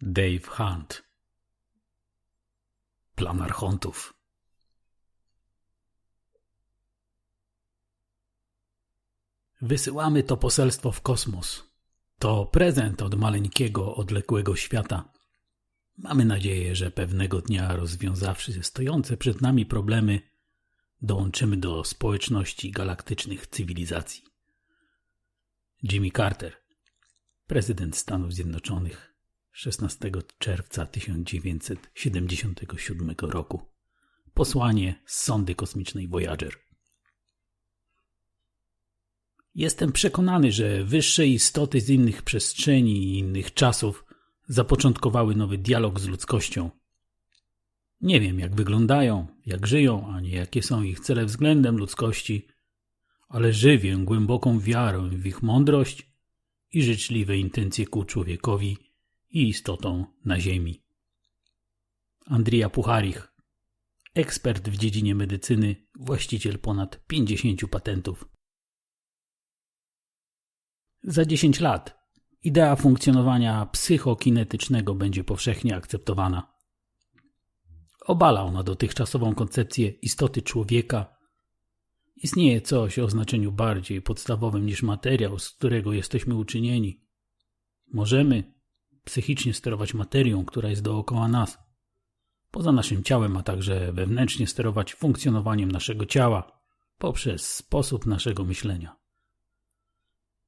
Dave Hunt Plan Archontów Wysyłamy to poselstwo w kosmos. To prezent od maleńkiego, odległego świata. Mamy nadzieję, że pewnego dnia rozwiązawszy stojące przed nami problemy, dołączymy do społeczności galaktycznych cywilizacji. Jimmy Carter, prezydent Stanów Zjednoczonych, 16 czerwca 1977 roku. Posłanie z sondy kosmicznej Voyager. Jestem przekonany, że wyższe istoty z innych przestrzeni i innych czasów zapoczątkowały nowy dialog z ludzkością. Nie wiem, jak wyglądają, jak żyją, ani jakie są ich cele względem ludzkości, ale żywię głęboką wiarę w ich mądrość i życzliwe intencje ku człowiekowi i istotom na Ziemi. Andrija Pucharich, ekspert w dziedzinie medycyny, właściciel ponad 50 patentów. Za 10 lat idea funkcjonowania psychokinetycznego będzie powszechnie akceptowana. Obala ona dotychczasową koncepcję istoty człowieka. Istnieje coś o znaczeniu bardziej podstawowym niż materiał, z którego jesteśmy uczynieni. Możemy psychicznie sterować materią, która jest dookoła nas, poza naszym ciałem, a także wewnętrznie sterować funkcjonowaniem naszego ciała poprzez sposób naszego myślenia.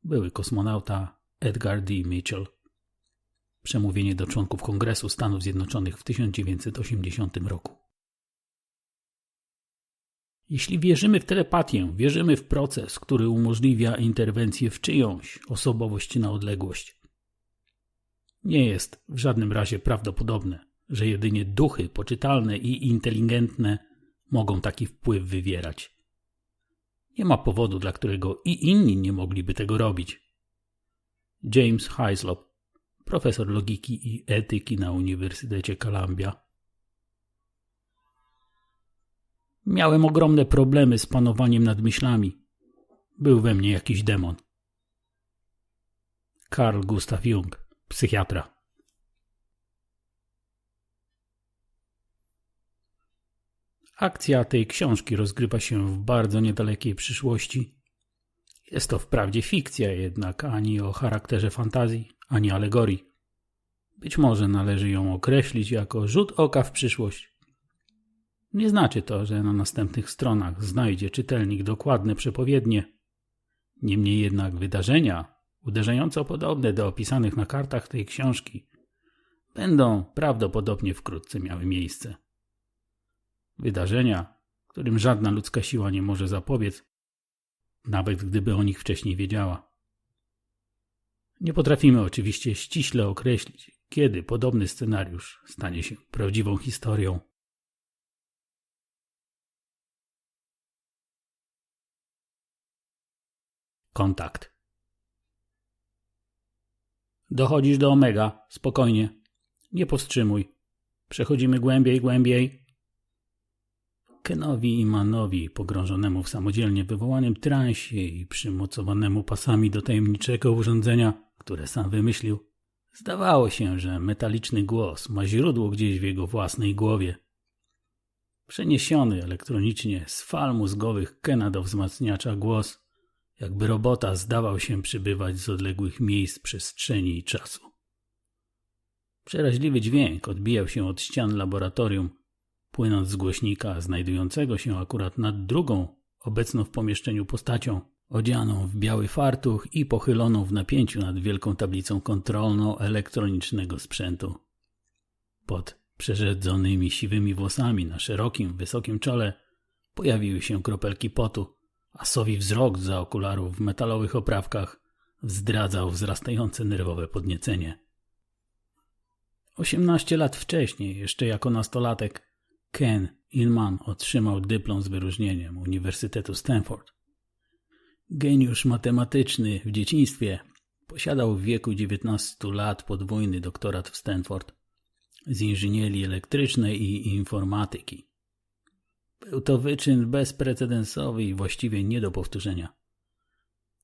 Były kosmonauta Edgar D. Mitchell. Przemówienie do członków Kongresu Stanów Zjednoczonych w 1980 roku. Jeśli wierzymy w telepatię, wierzymy w proces, który umożliwia interwencję w czyjąś osobowość na odległość. Nie jest w żadnym razie prawdopodobne, że jedynie duchy poczytalne i inteligentne mogą taki wpływ wywierać. Nie ma powodu, dla którego i inni nie mogliby tego robić. James Hyslop, profesor logiki i etyki na Uniwersytecie Columbia. Miałem ogromne problemy z panowaniem nad myślami. Był we mnie jakiś demon. Carl Gustav Jung, psychiatra. Akcja tej książki rozgrywa się w bardzo niedalekiej przyszłości. Jest to wprawdzie fikcja, jednak ani o charakterze fantazji, ani alegorii. Być może należy ją określić jako rzut oka w przyszłość. Nie znaczy to, że na następnych stronach znajdzie czytelnik dokładne przepowiednie. Niemniej jednak wydarzenia, uderzająco podobne do opisanych na kartach tej książki, będą prawdopodobnie wkrótce miały miejsce. Wydarzenia, którym żadna ludzka siła nie może zapobiec, nawet gdyby o nich wcześniej wiedziała. Nie potrafimy oczywiście ściśle określić, kiedy podobny scenariusz stanie się prawdziwą historią. Kontakt. Dochodzisz do omega, spokojnie. Nie powstrzymuj. Przechodzimy głębiej, głębiej. Kenowi i Manowi, pogrążonemu w samodzielnie wywołanym transie i przymocowanemu pasami do tajemniczego urządzenia, które sam wymyślił, zdawało się, że metaliczny głos ma źródło gdzieś w jego własnej głowie. Przeniesiony elektronicznie z fal mózgowych Kena do wzmacniacza głos, jakby robota zdawał się przybywać z odległych miejsc przestrzeni i czasu. Przeraźliwy dźwięk odbijał się od ścian laboratorium, płynąc z głośnika znajdującego się akurat nad drugą, obecną w pomieszczeniu postacią, odzianą w biały fartuch i pochyloną w napięciu nad wielką tablicą kontrolną elektronicznego sprzętu. Pod przerzedzonymi siwymi włosami na szerokim, wysokim czole pojawiły się kropelki potu, a sowi wzrok za okularów w metalowych oprawkach zdradzał wzrastające nerwowe podniecenie. Osiemnaście lat wcześniej, jeszcze jako nastolatek, Ken Ilman otrzymał dyplom z wyróżnieniem Uniwersytetu Stanford. Geniusz matematyczny w dzieciństwie posiadał w wieku 19 lat podwójny doktorat w Stanford z inżynierii elektrycznej i informatyki. Był to wyczyn bezprecedensowy i właściwie nie do powtórzenia.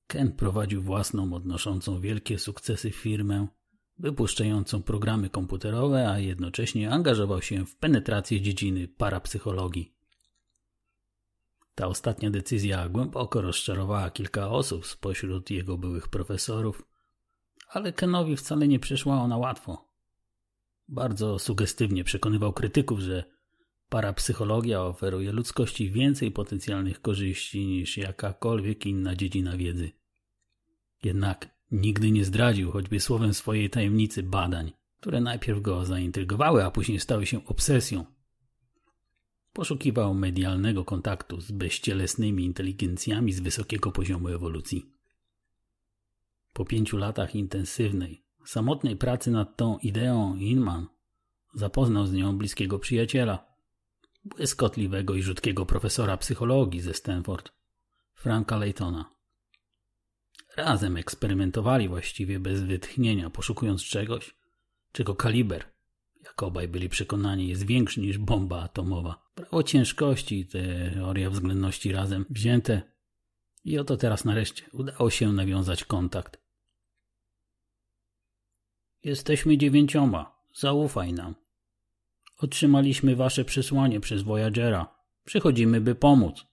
Ken prowadził własną, odnoszącą wielkie sukcesy firmę wypuszczającą programy komputerowe, a jednocześnie angażował się w penetrację dziedziny parapsychologii. Ta ostatnia decyzja głęboko rozczarowała kilka osób spośród jego byłych profesorów, ale Kenowi wcale nie przyszła ona łatwo. Bardzo sugestywnie przekonywał krytyków, że parapsychologia oferuje ludzkości więcej potencjalnych korzyści niż jakakolwiek inna dziedzina wiedzy. Jednak nigdy nie zdradził choćby słowem swojej tajemnicy badań, które najpierw go zaintrygowały, a później stały się obsesją. Poszukiwał medialnego kontaktu z bezcielesnymi inteligencjami z wysokiego poziomu ewolucji. Po pięciu latach intensywnej, samotnej pracy nad tą ideą Inman zapoznał z nią bliskiego przyjaciela, błyskotliwego i rzutkiego profesora psychologii ze Stanford, Franka Laytona. Razem eksperymentowali właściwie bez wytchnienia, poszukując czegoś, czego kaliber, jak obaj byli przekonani, jest większy niż bomba atomowa. Prawo ciężkości i teoria względności razem wzięte i oto teraz nareszcie udało się nawiązać kontakt. Jesteśmy dziewięcioma. Zaufaj nam. Otrzymaliśmy wasze przesłanie przez Voyagera. Przychodzimy, by pomóc.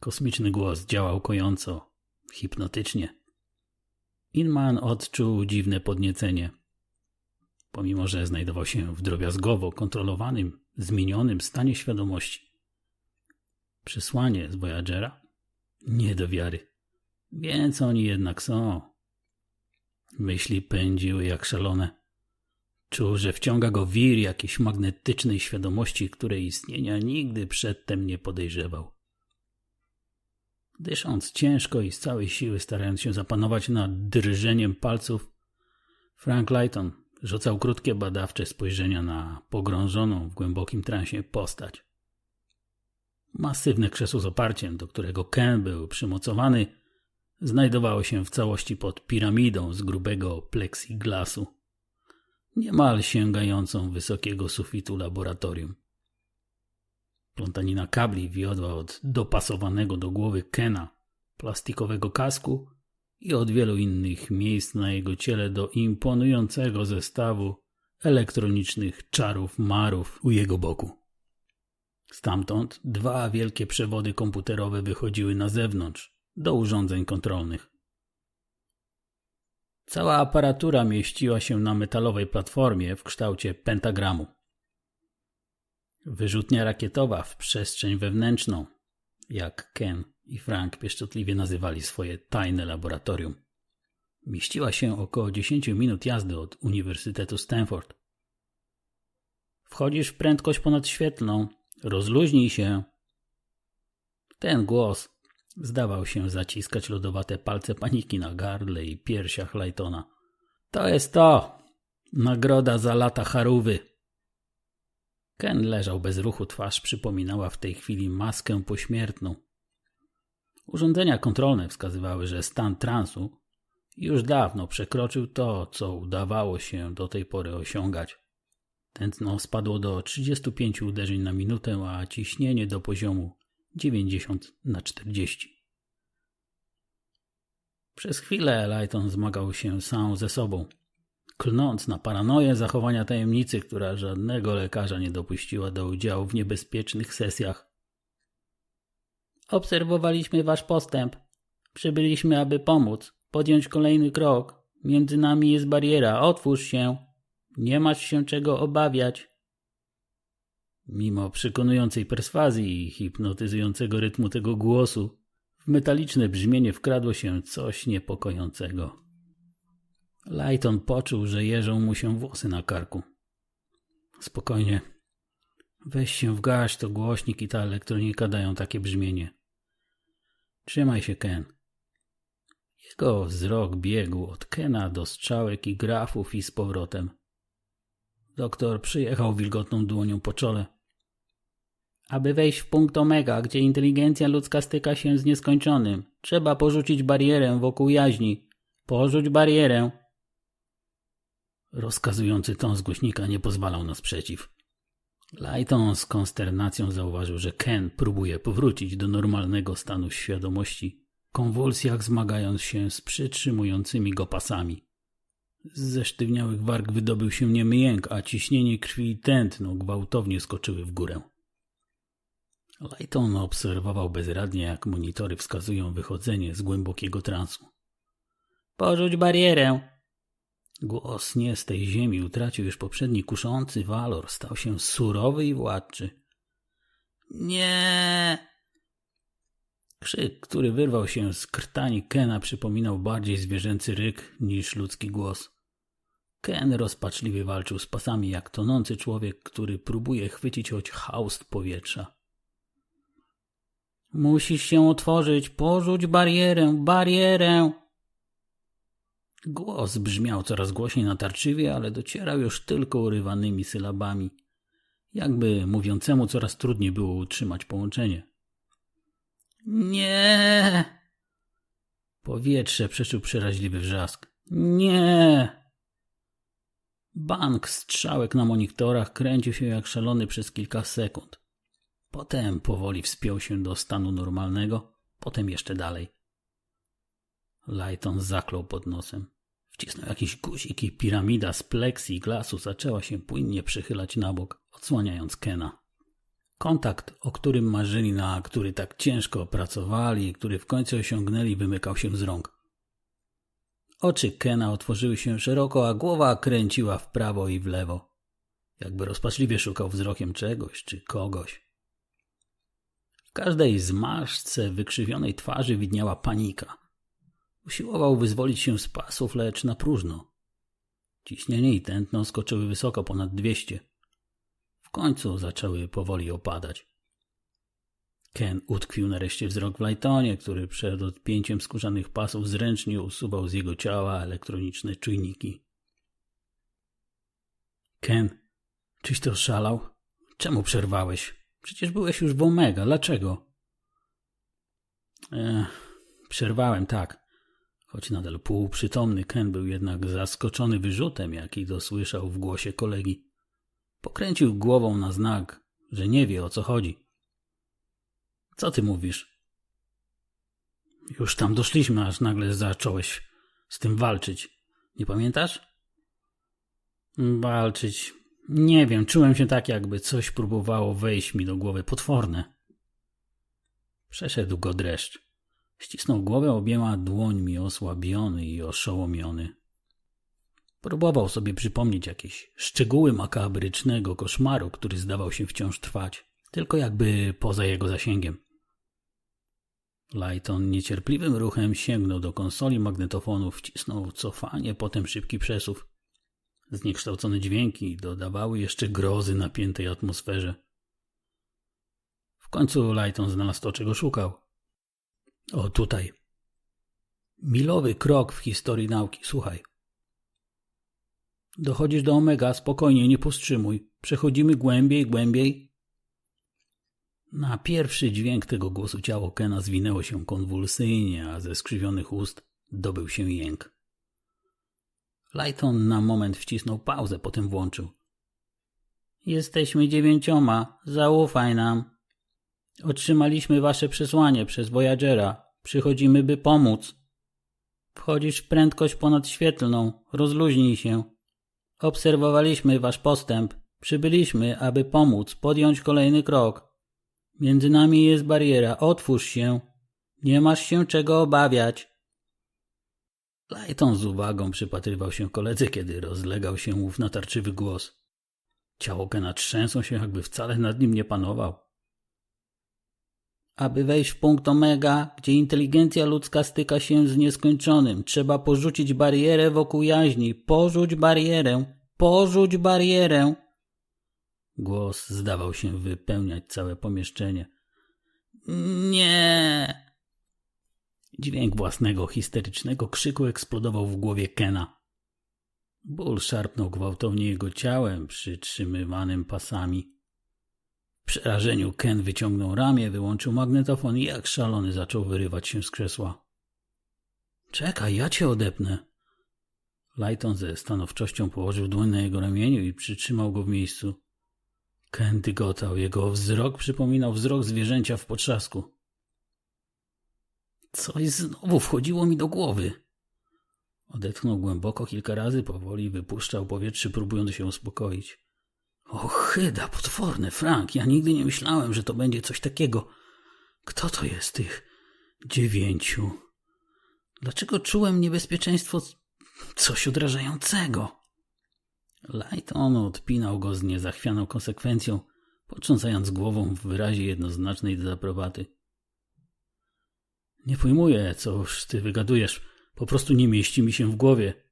Kosmiczny głos działał kojąco, hipnotycznie. Inman odczuł dziwne podniecenie. Pomimo, że znajdował się w drobiazgowo kontrolowanym, zmienionym stanie świadomości. Przesłanie z Voyagera? Nie do wiary. Więc oni jednak są. Myśli pędziły jak szalone. Czuł, że wciąga go wir jakiejś magnetycznej świadomości, której istnienia nigdy przedtem nie podejrzewał. Dysząc ciężko i z całej siły starając się zapanować nad drżeniem palców, Frank Lighton rzucał krótkie badawcze spojrzenia na pogrążoną w głębokim transie postać. Masywne krzesło z oparciem, do którego Ken był przymocowany, znajdowało się w całości pod piramidą z grubego plexiglasu, niemal sięgającą wysokiego sufitu laboratorium. Plątanina kabli wiodła od dopasowanego do głowy Kena plastikowego kasku i od wielu innych miejsc na jego ciele do imponującego zestawu elektronicznych czarów marów u jego boku. Stamtąd dwa wielkie przewody komputerowe wychodziły na zewnątrz, do urządzeń kontrolnych. Cała aparatura mieściła się na metalowej platformie w kształcie pentagramu. Wyrzutnia rakietowa w przestrzeń wewnętrzną, jak Ken i Frank pieszczotliwie nazywali swoje tajne laboratorium. Mieściła się około 10 minut jazdy od Uniwersytetu Stanford. Wchodzisz w prędkość ponadświetlną. Rozluźnij się. Ten głos zdawał się zaciskać lodowate palce paniki na gardle i piersiach Lightona. To jest to! Nagroda za lata charówy! Ken leżał bez ruchu, twarz przypominała w tej chwili maskę pośmiertną. Urządzenia kontrolne wskazywały, że stan transu już dawno przekroczył to, co udawało się do tej pory osiągać. Tętno spadło do 35 uderzeń na minutę, a ciśnienie do poziomu 90 na 40. Przez chwilę Lighton zmagał się sam ze sobą klnąc na paranoję zachowania tajemnicy, która żadnego lekarza nie dopuściła do udziału w niebezpiecznych sesjach. Obserwowaliśmy wasz postęp. Przybyliśmy, aby pomóc, podjąć kolejny krok. Między nami jest bariera, otwórz się. Nie masz się czego obawiać. Mimo przekonującej perswazji i hipnotyzującego rytmu tego głosu, w metaliczne brzmienie wkradło się coś niepokojącego. Lighton poczuł, że jeżą mu się włosy na karku. Spokojnie. Weź się w garść, to głośnik i ta elektronika dają takie brzmienie. Trzymaj się, Ken. Jego wzrok biegł od Kena do strzałek i grafów i z powrotem. Doktor przyjechał wilgotną dłonią po czole. Aby wejść w punkt omega, gdzie inteligencja ludzka styka się z nieskończonym, trzeba porzucić barierę wokół jaźni. Porzuć barierę. Rozkazujący ton z głośnika nie pozwalał na sprzeciw. Lighton z konsternacją zauważył, że Ken próbuje powrócić do normalnego stanu świadomości, konwulsjach zmagając się z przytrzymującymi go pasami. Z zesztywniałych warg wydobył się niemy jęk, a ciśnienie krwi i tętno gwałtownie skoczyły w górę. Lighton obserwował bezradnie, jak monitory wskazują wychodzenie z głębokiego transu. Porzuć barierę! Głos nie z tej ziemi utracił już poprzedni kuszący walor, stał się surowy i władczy. Nie! Krzyk, który wyrwał się z krtani Kena, przypominał bardziej zwierzęcy ryk niż ludzki głos. Ken rozpaczliwie walczył z pasami jak tonący człowiek, który próbuje chwycić choć haust powietrza. Musisz się otworzyć, porzuć barierę, barierę! Głos brzmiał coraz głośniej natarczywie, ale docierał już tylko urywanymi sylabami. Jakby mówiącemu coraz trudniej było utrzymać połączenie. Nie! Powietrze przeczuł przeraźliwy wrzask. Nie! Bank strzałek na monitorach kręcił się jak szalony przez kilka sekund. Potem powoli wspiął się do stanu normalnego, potem jeszcze dalej. Lighton zaklął pod nosem. Wcisnął jakiś guzik i piramida z glasu zaczęła się płynnie przychylać na bok, odsłaniając Kena. Kontakt, o którym marzyli, na który tak ciężko pracowali który w końcu osiągnęli, wymykał się z rąk. Oczy Kena otworzyły się szeroko, a głowa kręciła w prawo i w lewo. Jakby rozpaczliwie szukał wzrokiem czegoś czy kogoś. W każdej zmarszce wykrzywionej twarzy widniała panika. Usiłował wyzwolić się z pasów, lecz na próżno. Ciśnienie i tętno skoczyły wysoko ponad dwieście. W końcu zaczęły powoli opadać. Ken utkwił nareszcie wzrok w Lightonie, który przed odpięciem skórzanych pasów zręcznie usuwał z jego ciała elektroniczne czujniki. Ken, czyś to szalał? Czemu przerwałeś? Przecież byłeś już w Omega. Dlaczego? Ech, przerwałem, tak. Choć nadal półprzytomny, Ken był jednak zaskoczony wyrzutem, jaki dosłyszał w głosie kolegi. Pokręcił głową na znak, że nie wie o co chodzi. Co ty mówisz? Już tam doszliśmy, aż nagle zacząłeś z tym walczyć. Nie pamiętasz? Walczyć. Nie wiem, czułem się tak, jakby coś próbowało wejść mi do głowy potworne. Przeszedł go dreszcz. Ścisnął głowę obiema dłońmi, osłabiony i oszołomiony. Próbował sobie przypomnieć jakieś szczegóły makabrycznego koszmaru, który zdawał się wciąż trwać, tylko jakby poza jego zasięgiem. Lighton niecierpliwym ruchem sięgnął do konsoli magnetofonu, wcisnął cofanie, potem szybki przesuw. Zniekształcone dźwięki dodawały jeszcze grozy napiętej atmosferze. W końcu Lighton znalazł to, czego szukał. O, tutaj. Milowy krok w historii nauki. Słuchaj. Dochodzisz do omega, spokojnie, nie powstrzymuj. Przechodzimy głębiej, głębiej. Na pierwszy dźwięk tego głosu ciało Kena zwinęło się konwulsyjnie, a ze skrzywionych ust dobył się jęk. Lighton na moment wcisnął pauzę, potem włączył. Jesteśmy dziewięcioma, zaufaj nam. Otrzymaliśmy wasze przesłanie przez Voyagera. Przychodzimy, by pomóc. Wchodzisz w prędkość ponadświetlną, rozluźnij się. Obserwowaliśmy wasz postęp. Przybyliśmy, aby pomóc, podjąć kolejny krok. Między nami jest bariera, otwórz się. Nie masz się czego obawiać. Lighton z uwagą przypatrywał się koledze, kiedy rozlegał się ów natarczywy głos. Ciało Kena się, jakby wcale nad nim nie panował. Aby wejść w punkt omega, gdzie inteligencja ludzka styka się z nieskończonym, trzeba porzucić barierę wokół jaźni. Porzuć barierę, porzuć barierę. Głos zdawał się wypełniać całe pomieszczenie. Nie! Dźwięk własnego histerycznego krzyku eksplodował w głowie Kena. Ból szarpnął gwałtownie jego ciałem, przytrzymywanym pasami. Przerażeniu Ken wyciągnął ramię, wyłączył magnetofon i jak szalony zaczął wyrywać się z krzesła. Czekaj, ja cię odepnę. Lighton ze stanowczością położył dłoń na jego ramieniu i przytrzymał go w miejscu. Ken dygotał, jego wzrok przypominał wzrok zwierzęcia w potrzasku. Coś znowu wchodziło mi do głowy. Odetchnął głęboko kilka razy, powoli wypuszczał powietrze, próbując się uspokoić. O, chyda, potworne, Frank, ja nigdy nie myślałem, że to będzie coś takiego. Kto to jest tych dziewięciu? Dlaczego czułem niebezpieczeństwo coś odrażającego? Lighton odpinał go z niezachwianą konsekwencją, potrząsając głową w wyrazie jednoznacznej dezaprobaty. Nie pojmuję, coż ty wygadujesz. Po prostu nie mieści mi się w głowie.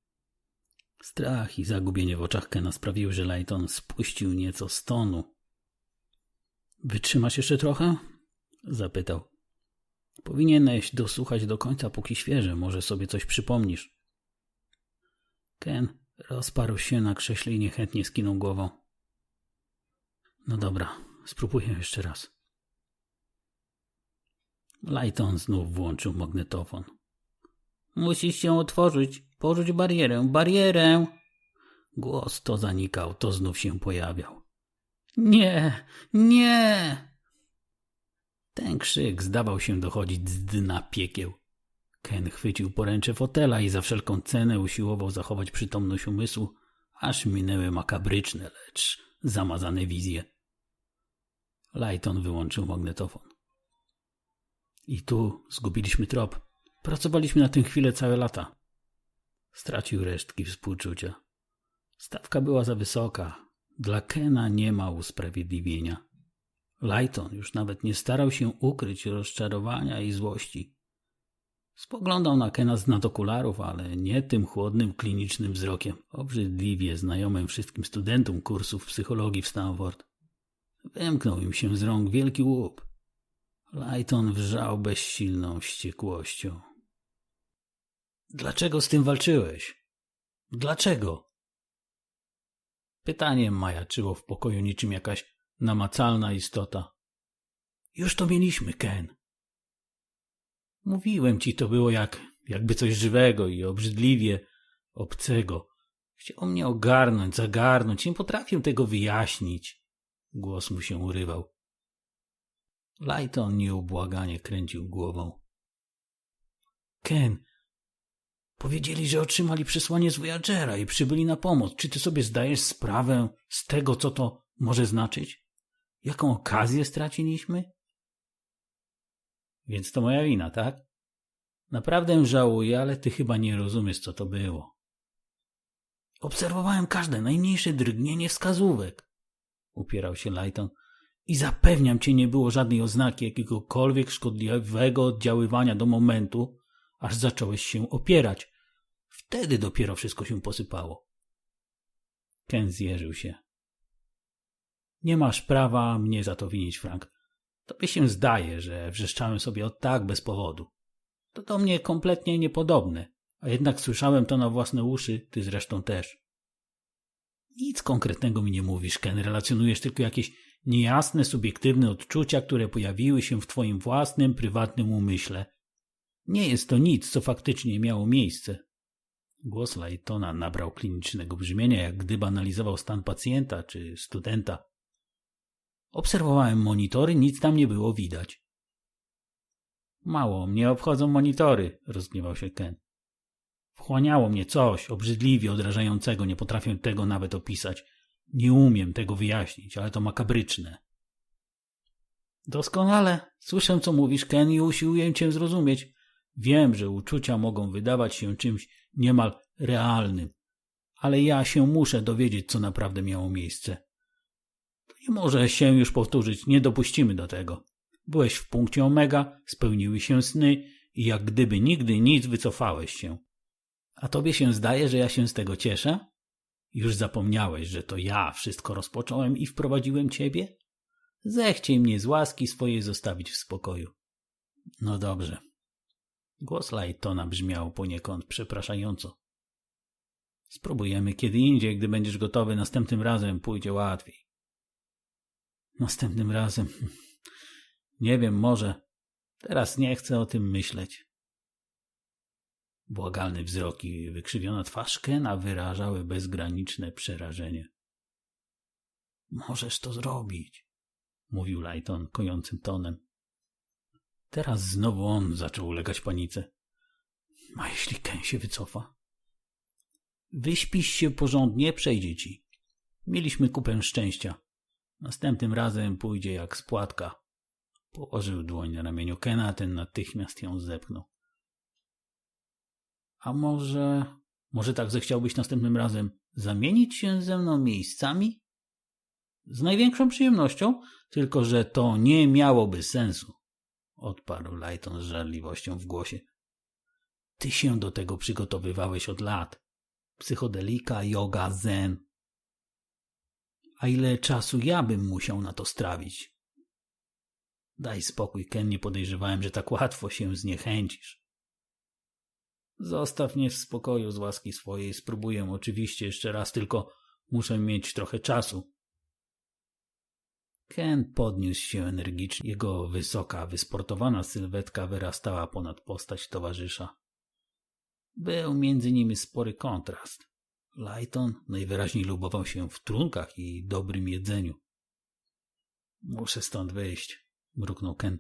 Strach i zagubienie w oczach Kena sprawiły, że Lighton spuścił nieco stonu. Wytrzymasz jeszcze trochę? Zapytał. Powinieneś dosłuchać do końca, póki świeże, może sobie coś przypomnisz. Ken rozparł się na krześle i niechętnie skinął głową. No dobra, spróbuję jeszcze raz. Lighton znów włączył magnetofon. Musisz się otworzyć. Porzuć barierę, barierę. Głos to zanikał, to znów się pojawiał. Nie, nie! Ten krzyk zdawał się dochodzić z dna piekieł. Ken chwycił poręcze fotela i za wszelką cenę usiłował zachować przytomność umysłu, aż minęły makabryczne, lecz zamazane wizje. Lighton wyłączył magnetofon. I tu zgubiliśmy trop. Pracowaliśmy na tym chwilę całe lata. Stracił resztki współczucia. Stawka była za wysoka. Dla Kena nie ma usprawiedliwienia. Lighton już nawet nie starał się ukryć rozczarowania i złości. Spoglądał na Kena z nadokularów, ale nie tym chłodnym, klinicznym wzrokiem, obrzydliwie znajomym wszystkim studentom kursów psychologii w Stanford. Wymknął im się z rąk wielki łup. Lighton wrzał bezsilną wściekłością. Dlaczego z tym walczyłeś? Dlaczego? Pytanie majaczyło w pokoju niczym jakaś namacalna istota. Już to mieliśmy, Ken. Mówiłem ci, to było jak, jakby coś żywego i obrzydliwie obcego. Chciał mnie ogarnąć, zagarnąć, nie potrafię tego wyjaśnić. Głos mu się urywał. Lighton nieubłaganie kręcił głową. Ken, powiedzieli, że otrzymali przesłanie z Voyagera i przybyli na pomoc. Czy ty sobie zdajesz sprawę z tego, co to może znaczyć? Jaką okazję straciliśmy? Więc to moja wina, tak? Naprawdę żałuję, ale ty chyba nie rozumiesz, co to było. Obserwowałem każde najmniejsze drgnienie wskazówek, upierał się Lighton. I zapewniam cię, nie było żadnej oznaki jakiegokolwiek szkodliwego oddziaływania do momentu, aż zacząłeś się opierać. Wtedy dopiero wszystko się posypało. Ken zjeżył się. Nie masz prawa mnie za to winić, Frank. Tobie się zdaje, że wrzeszczałem sobie od tak bez powodu. To do mnie kompletnie niepodobne, a jednak słyszałem to na własne uszy, ty zresztą też. Nic konkretnego mi nie mówisz, Ken, relacjonujesz tylko jakieś niejasne, subiektywne odczucia, które pojawiły się w twoim własnym, prywatnym umyśle. Nie jest to nic, co faktycznie miało miejsce. Głos Lightona nabrał klinicznego brzmienia, jak gdyby analizował stan pacjenta czy studenta. Obserwowałem monitory, nic tam nie było widać. Mało mnie obchodzą monitory, rozgniewał się Ken. Wchłaniało mnie coś obrzydliwie odrażającego, nie potrafię tego nawet opisać. Nie umiem tego wyjaśnić, ale to makabryczne. Doskonale. Słyszę, co mówisz, Ken, i usiłuję cię zrozumieć. Wiem, że uczucia mogą wydawać się czymś niemal realnym, ale ja się muszę dowiedzieć, co naprawdę miało miejsce. To nie może się już powtórzyć, nie dopuścimy do tego. Byłeś w punkcie omega, spełniły się sny i jak gdyby nigdy nic wycofałeś się. A tobie się zdaje, że ja się z tego cieszę? Już zapomniałeś, że to ja wszystko rozpocząłem i wprowadziłem ciebie? Zechciej mnie z łaski swojej zostawić w spokoju. No dobrze. Głos Lightona brzmiał poniekąd przepraszająco. Spróbujemy kiedy indziej, gdy będziesz gotowy. Następnym razem pójdzie łatwiej. Następnym razem. Nie wiem, może. Teraz nie chcę o tym myśleć. Błagalny wzrok i wykrzywiona twarz Kena wyrażały bezgraniczne przerażenie. Możesz to zrobić, mówił Lighton kojącym tonem. Teraz znowu on zaczął ulegać panice. A jeśli Ken się wycofa? Wyśpisz się porządnie, przejdzie ci. Mieliśmy kupę szczęścia. Następnym razem pójdzie jak spłatka. Położył dłoń na ramieniu Kena, a ten natychmiast ją zepchnął. A może... Może tak zechciałbyś następnym razem zamienić się ze mną miejscami? Z największą przyjemnością, tylko że to nie miałoby sensu, odparł Lighton z żarliwością w głosie. Ty się do tego przygotowywałeś od lat. Psychodelika, yoga, zen. A ile czasu ja bym musiał na to strawić? Daj spokój, Ken, nie podejrzewałem, że tak łatwo się zniechęcisz. Zostaw mnie w spokoju z łaski swojej. Spróbuję oczywiście jeszcze raz, tylko muszę mieć trochę czasu. Ken podniósł się energicznie. Jego wysoka, wysportowana sylwetka wyrastała ponad postać towarzysza. Był między nimi spory kontrast. Lighton najwyraźniej lubował się w trunkach i dobrym jedzeniu. Muszę stąd wyjść, mruknął Ken.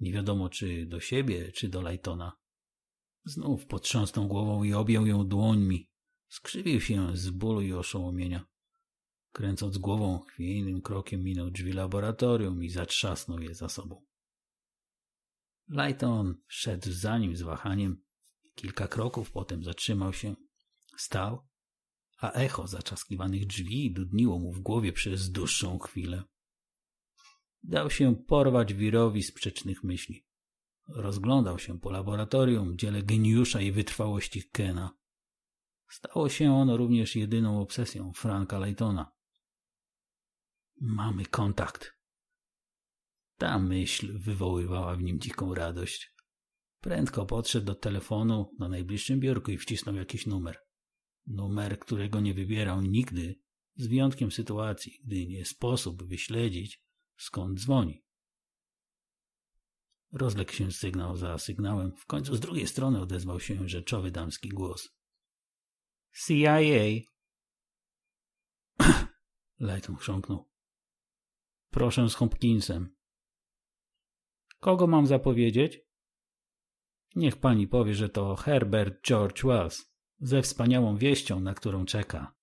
Nie wiadomo, czy do siebie, czy do Lightona. Znów potrząsnął głową i objął ją dłońmi. Skrzywił się z bólu i oszołomienia. Kręcąc głową, chwiejnym krokiem minął drzwi laboratorium i zatrzasnął je za sobą. Lighton szedł za nim z wahaniem. Kilka kroków potem zatrzymał się. Stał, a echo zaczaskiwanych drzwi dudniło mu w głowie przez dłuższą chwilę. Dał się porwać wirowi sprzecznych myśli. Rozglądał się po laboratorium, dziele geniusza i wytrwałości Kena. Stało się ono również jedyną obsesją Franka Laytona. Mamy kontakt. Ta myśl wywoływała w nim dziką radość. Prędko podszedł do telefonu na najbliższym biurku i wcisnął jakiś numer. Numer, którego nie wybierał nigdy, z wyjątkiem sytuacji, gdy nie sposób wyśledzić, skąd dzwoni. Rozległ się sygnał za sygnałem. W końcu z drugiej strony odezwał się rzeczowy damski głos. CIA. Lighton chrząknął. Proszę z Hopkinsem. Kogo mam zapowiedzieć? Niech pani powie, że to Herbert George Wells, ze wspaniałą wieścią, na którą czeka.